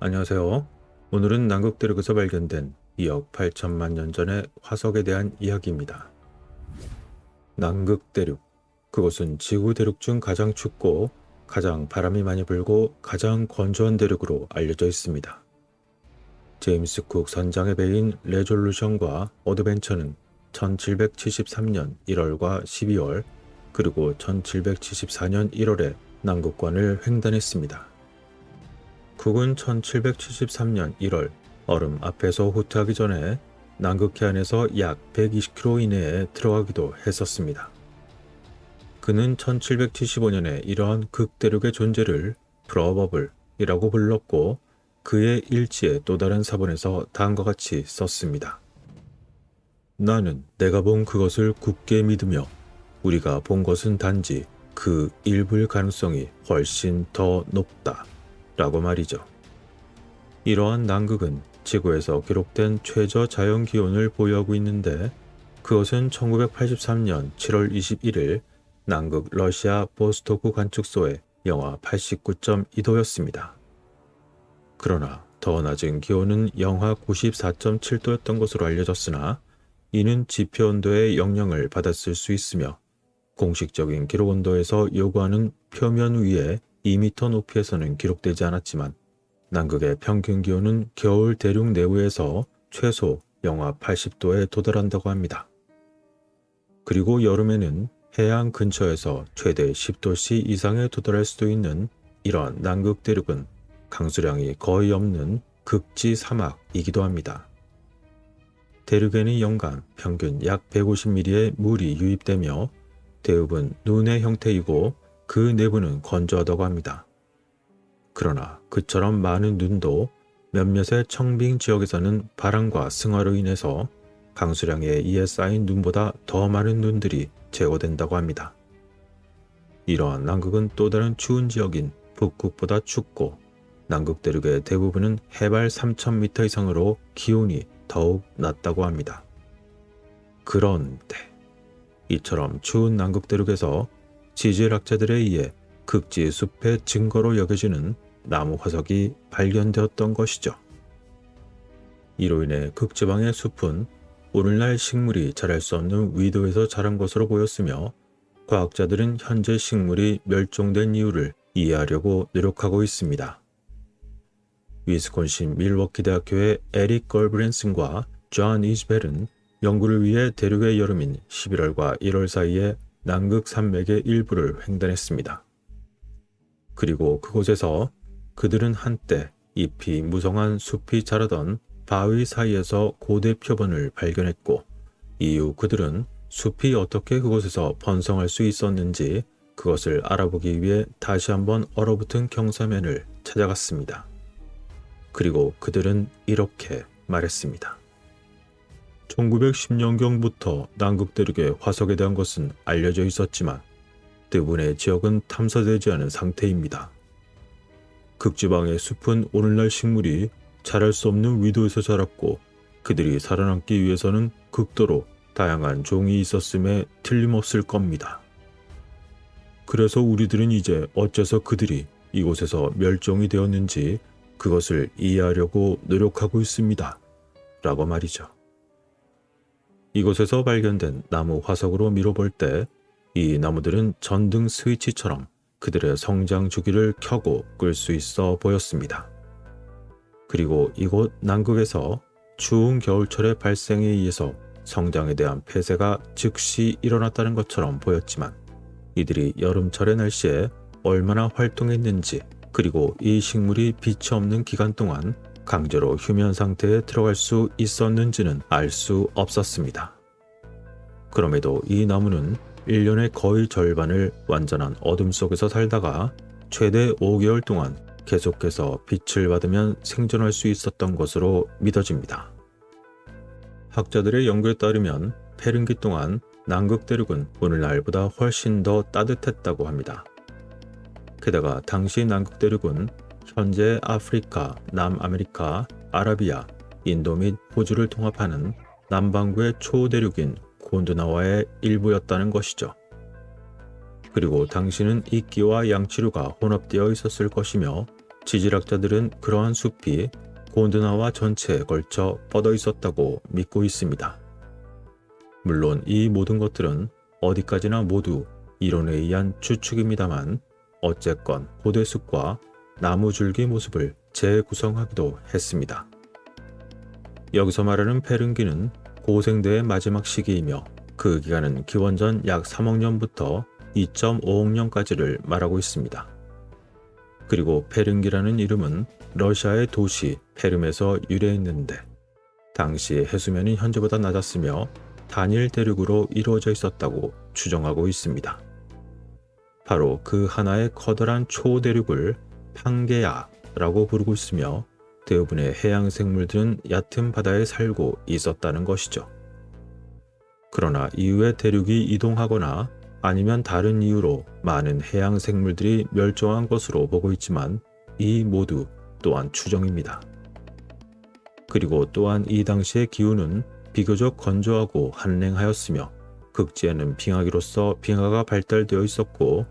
안녕하세요. 오늘은 남극 대륙에서 발견된 2억 8천만 년 전의 화석에 대한 이야기입니다. 남극 대륙. 그곳은 지구 대륙 중 가장 춥고 가장 바람이 많이 불고 가장 건조한 대륙으로 알려져 있습니다. 제임스 쿡 선장의 배인 레졸루션과 어드벤처는 1773년 1월과 12월 그리고 1774년 1월에 남극관을 횡단했습니다. 쿡은 1773년 1월 얼음 앞에서 후퇴하기 전에 남극 해안에서 약 120km 이내에 들어가기도 했었습니다. 그는 1775년에 이러한 극대륙의 존재를 프로버블이라고 불렀고 그의 일지에 또 다른 사본에서 다음과 같이 썼습니다. 나는 내가 본 그것을 굳게 믿으며 우리가 본 것은 단지 그 일부일 가능성이 훨씬 더 높다. 라고 말이죠. 이러한 남극은 지구에서 기록된 최저 자연 기온을 보유하고 있는데 그것은 1983년 7월 21일 남극 러시아 보스토크 관측소의 영하 89.2도였습니다. 그러나 더 낮은 기온은 영하 94.7도였던 것으로 알려졌으나 이는 지표 온도의 영향을 받았을 수 있으며 공식적인 기록 온도에서 요구하는 표면 위에 2m 높이에서는 기록되지 않았지만 남극의 평균 기온은 겨울 대륙 내부에서 최소 영하 80도에 도달한다고 합니다. 그리고 여름에는 해안 근처에서 최대 10도씨 이상에 도달할 수도 있는 이러한 남극 대륙은 강수량이 거의 없는 극지 사막이기도 합니다. 대륙에는 연간 평균 약 150mm의 물이 유입되며 대부분 눈의 형태이고 그 내부는 건조하다고 합니다. 그러나 그처럼 많은 눈도 몇몇의 청빙 지역에서는 바람과 승화로 인해서 강수량에 의해 쌓인 눈보다 더 많은 눈들이 제거된다고 합니다. 이러한 남극은 또 다른 추운 지역인 북극보다 춥고 남극 대륙의 대부분은 해발 3,000m 이상으로 기온이 더욱 낮다고 합니다. 그런데 이처럼 추운 남극 대륙에서 지질학자들에 의해 극지 숲의 증거로 여겨지는 나무 화석이 발견되었던 것이죠. 이로 인해 극지방의 숲은 오늘날 식물이 자랄 수 없는 위도에서 자란 것으로 보였으며 과학자들은 현재 식물이 멸종된 이유를 이해하려고 노력하고 있습니다. 위스콘신 밀워키 대학교의 에릭 걸브랜슨과 존 이즈벨은 연구를 위해 대륙의 여름인 11월과 1월 사이에 남극 산맥의 일부를 횡단했습니다. 그리고 그곳에서 그들은 한때 잎이 무성한 숲이 자라던 바위 사이에서 고대 표본을 발견했고 이후 그들은 숲이 어떻게 그곳에서 번성할 수 있었는지 그것을 알아보기 위해 다시 한번 얼어붙은 경사면을 찾아갔습니다. 그리고 그들은 이렇게 말했습니다. 1910년경부터 남극 대륙의 화석에 대한 것은 알려져 있었지만 대부분의 지역은 탐사되지 않은 상태입니다. 극지방의 숲은 오늘날 식물이 자랄 수 없는 위도에서 자랐고 그들이 살아남기 위해서는 극도로 다양한 종이 있었음에 틀림없을 겁니다. 그래서 우리들은 이제 어째서 그들이 이곳에서 멸종이 되었는지 그것을 이해하려고 노력하고 있습니다. 라고 말이죠. 이곳에서 발견된 나무 화석으로 미뤄볼 때 이 나무들은 전등 스위치처럼 그들의 성장 주기를 켜고 끌 수 있어 보였습니다. 그리고 이곳 남극에서 추운 겨울철의 발생에 의해서 성장에 대한 폐쇄가 즉시 일어났다는 것처럼 보였지만 이들이 여름철의 날씨에 얼마나 활동했는지 그리고 이 식물이 빛이 없는 기간 동안 강제로 휴면 상태에 들어갈 수 있었는지는 알 수 없었습니다. 그럼에도 이 나무는 1년의 거의 절반을 완전한 어둠 속에서 살다가 최대 5개월 동안 계속해서 빛을 받으면 생존할 수 있었던 것으로 믿어집니다. 학자들의 연구에 따르면 페른기 동안 남극 대륙은 오늘날보다 훨씬 더 따뜻했다고 합니다. 게다가 당시 남극 대륙은 현재 아프리카, 남아메리카, 아라비아, 인도 및 호주를 통합하는 남반구의 초대륙인 곤드나와의 일부였다는 것이죠. 그리고 당시는 이끼와 양치류가 혼합되어 있었을 것이며 지질학자들은 그러한 숲이 곤드나와 전체에 걸쳐 뻗어 있었다고 믿고 있습니다. 물론 이 모든 것들은 어디까지나 모두 이론에 의한 추측입니다만 어쨌건 고대숲과 나무 줄기 모습을 재구성하기도 했습니다. 여기서 말하는 페른기는 고생대의 마지막 시기이며 그 기간은 기원전 약 3억 년부터 2.5억 년까지를 말하고 있습니다. 그리고 페른기라는 이름은 러시아의 도시 페름에서 유래했는데 당시 해수면이 현재보다 낮았으며 단일 대륙으로 이루어져 있었다고 추정하고 있습니다. 바로 그 하나의 커다란 초대륙을 판게아라고 부르고 있으며 대부분의 해양 생물들은 얕은 바다에 살고 있었다는 것이죠. 그러나 이후에 대륙이 이동하거나 아니면 다른 이유로 많은 해양 생물들이 멸종한 것으로 보고 있지만 이 모두 또한 추정입니다. 그리고 또한 이 당시의 기후는 비교적 건조하고 한랭하였으며 극지에는 빙하기로서 빙하가 발달되어 있었고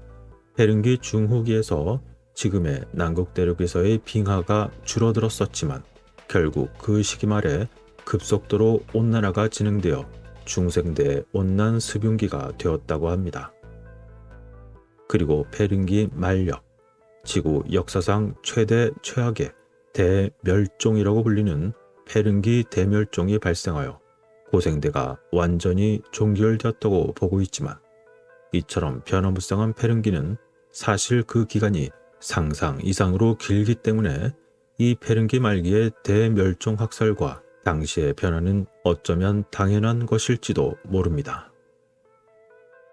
페른기 중후기에서 지금의 남극 대륙에서의 빙하가 줄어들었었지만 결국 그 시기 말에 급속도로 온난화가 진행되어 중생대 온난 습윤기가 되었다고 합니다. 그리고 페른기 말력, 지구 역사상 최대 최악의 대멸종이라고 불리는 페른기 대멸종이 발생하여 고생대가 완전히 종결되었다고 보고 있지만 이처럼 변화무쌍한 페른기는 사실 그 기간이 상상 이상으로 길기 때문에 이 페른기 말기의 대멸종 학살과 당시의 변화는 어쩌면 당연한 것일지도 모릅니다.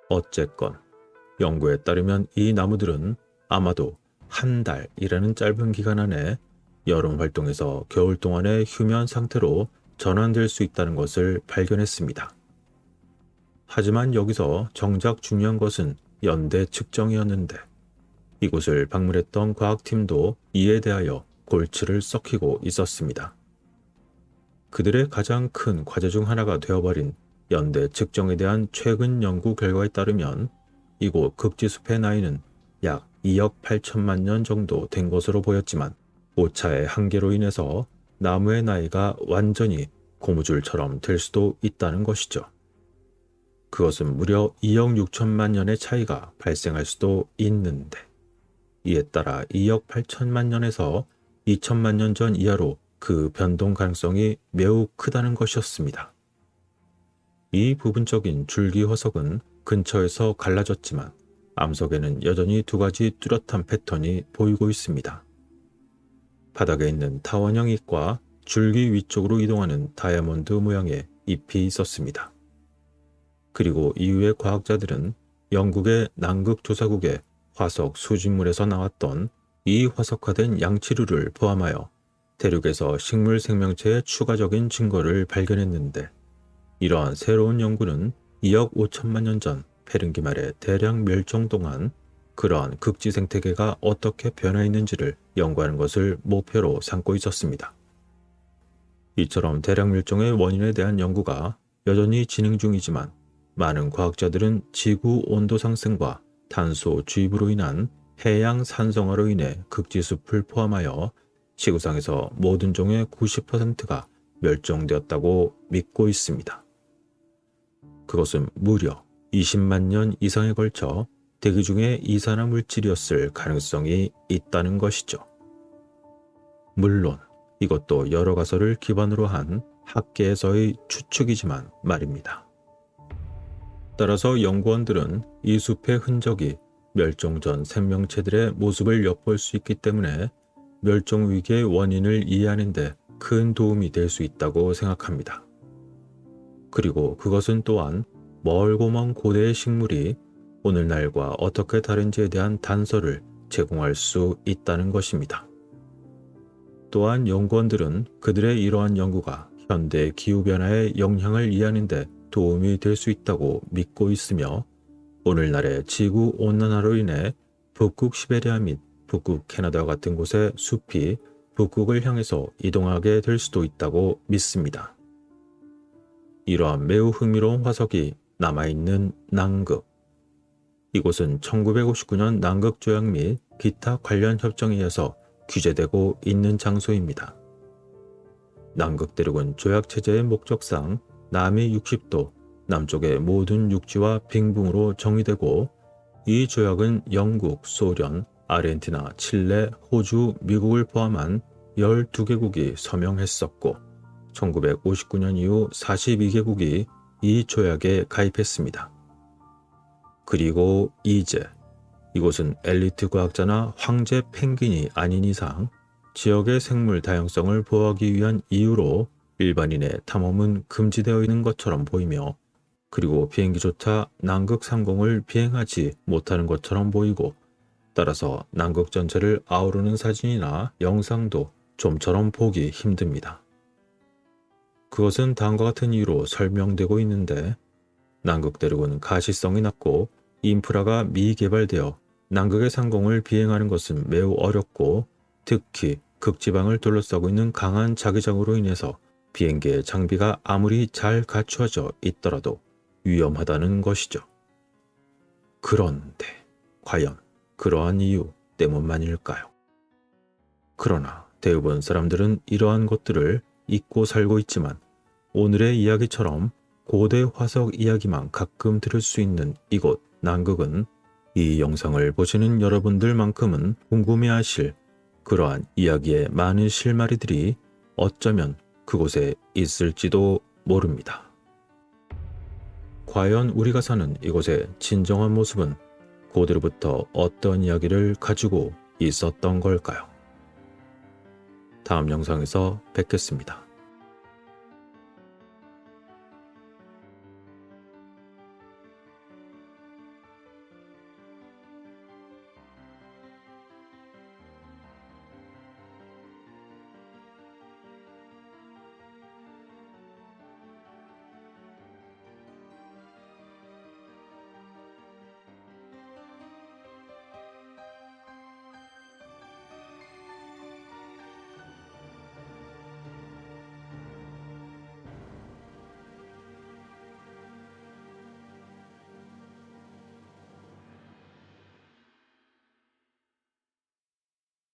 어쨌건 연구에 따르면 이 나무들은 아마도 한 달이라는 짧은 기간 안에 여름 활동에서 겨울 동안의 휴면 상태로 전환될 수 있다는 것을 발견했습니다. 하지만 여기서 정작 중요한 것은 연대 측정이었는데 이곳을 방문했던 과학팀도 이에 대하여 골치를 썩히고 있었습니다. 그들의 가장 큰 과제 중 하나가 되어버린 연대 측정에 대한 최근 연구 결과에 따르면 이곳 극지숲의 나이는 약 2억 8천만 년 정도 된 것으로 보였지만 오차의 한계로 인해서 나무의 나이가 완전히 고무줄처럼 될 수도 있다는 것이죠. 그것은 무려 2억 6천만 년의 차이가 발생할 수도 있는데 이에 따라 2억 8천만 년에서 2천만 년 전 이하로 그 변동 가능성이 매우 크다는 것이었습니다. 이 부분적인 줄기 화석은 근처에서 갈라졌지만 암석에는 여전히 두 가지 뚜렷한 패턴이 보이고 있습니다. 바닥에 있는 타원형 잎과 줄기 위쪽으로 이동하는 다이아몬드 모양의 잎이 있었습니다. 그리고 이후에 과학자들은 영국의 남극 조사국의 화석 수집물에서 나왔던 이 화석화된 양치류를 포함하여 대륙에서 식물 생명체의 추가적인 증거를 발견했는데 이러한 새로운 연구는 2억 5천만 년 전 페른기 말의 대량 멸종 동안 그러한 극지 생태계가 어떻게 변화했는지를 연구하는 것을 목표로 삼고 있었습니다. 이처럼 대량 멸종의 원인에 대한 연구가 여전히 진행 중이지만 많은 과학자들은 지구 온도 상승과 탄소 주입으로 인한 해양 산성화로 인해 극지숲을 포함하여 지구상에서 모든 종의 90%가 멸종되었다고 믿고 있습니다. 그것은 무려 20만 년 이상에 걸쳐 대기 중에 이산화 물질이었을 가능성이 있다는 것이죠. 물론 이것도 여러 가설을 기반으로 한 학계에서의 추측이지만 말입니다. 따라서 연구원들은 이 숲의 흔적이 멸종 전 생명체들의 모습을 엿볼 수 있기 때문에 멸종 위기의 원인을 이해하는 데 큰 도움이 될 수 있다고 생각합니다. 그리고 그것은 또한 멀고 먼 고대의 식물이 오늘날과 어떻게 다른지에 대한 단서를 제공할 수 있다는 것입니다. 또한 연구원들은 그들의 이러한 연구가 현대 기후변화의 영향을 이해하는 데 도움이 될 수 있다고 믿고 있으며 오늘날의 지구 온난화로 인해 북극 시베리아 및 북극 캐나다 같은 곳의 숲이 북극을 향해서 이동하게 될 수도 있다고 믿습니다. 이러한 매우 흥미로운 화석이 남아있는 남극. 이곳은 1959년 남극 조약 및 기타 관련 협정에 의해서 규제되고 있는 장소입니다. 남극 대륙은 조약 체제의 목적상 남이 60도, 남쪽의 모든 육지와 빙붕으로 정의되고 이 조약은 영국, 소련, 아르헨티나, 칠레, 호주, 미국을 포함한 12개국이 서명했었고 1959년 이후 42개국이 이 조약에 가입했습니다. 그리고 이제 이곳은 엘리트 과학자나 황제 펭귄이 아닌 이상 지역의 생물 다양성을 보호하기 위한 이유로 일반인의 탐험은 금지되어 있는 것처럼 보이며 그리고 비행기조차 남극 상공을 비행하지 못하는 것처럼 보이고 따라서 남극 전체를 아우르는 사진이나 영상도 좀처럼 보기 힘듭니다. 그것은 다음과 같은 이유로 설명되고 있는데 남극 대륙은 가시성이 낮고 인프라가 미개발되어 남극의 상공을 비행하는 것은 매우 어렵고 특히 극지방을 둘러싸고 있는 강한 자기장으로 인해서 비행기의 장비가 아무리 잘 갖추어져 있더라도 위험하다는 것이죠. 그런데 과연 그러한 이유 때문만일까요? 그러나 대부분 사람들은 이러한 것들을 잊고 살고 있지만 오늘의 이야기처럼 고대 화석 이야기만 가끔 들을 수 있는 이곳 남극은 이 영상을 보시는 여러분들만큼은 궁금해하실 그러한 이야기의 많은 실마리들이 어쩌면 그곳에 있을지도 모릅니다. 과연 우리가 사는 이곳의 진정한 모습은 고대로부터 어떤 이야기를 가지고 있었던 걸까요? 다음 영상에서 뵙겠습니다.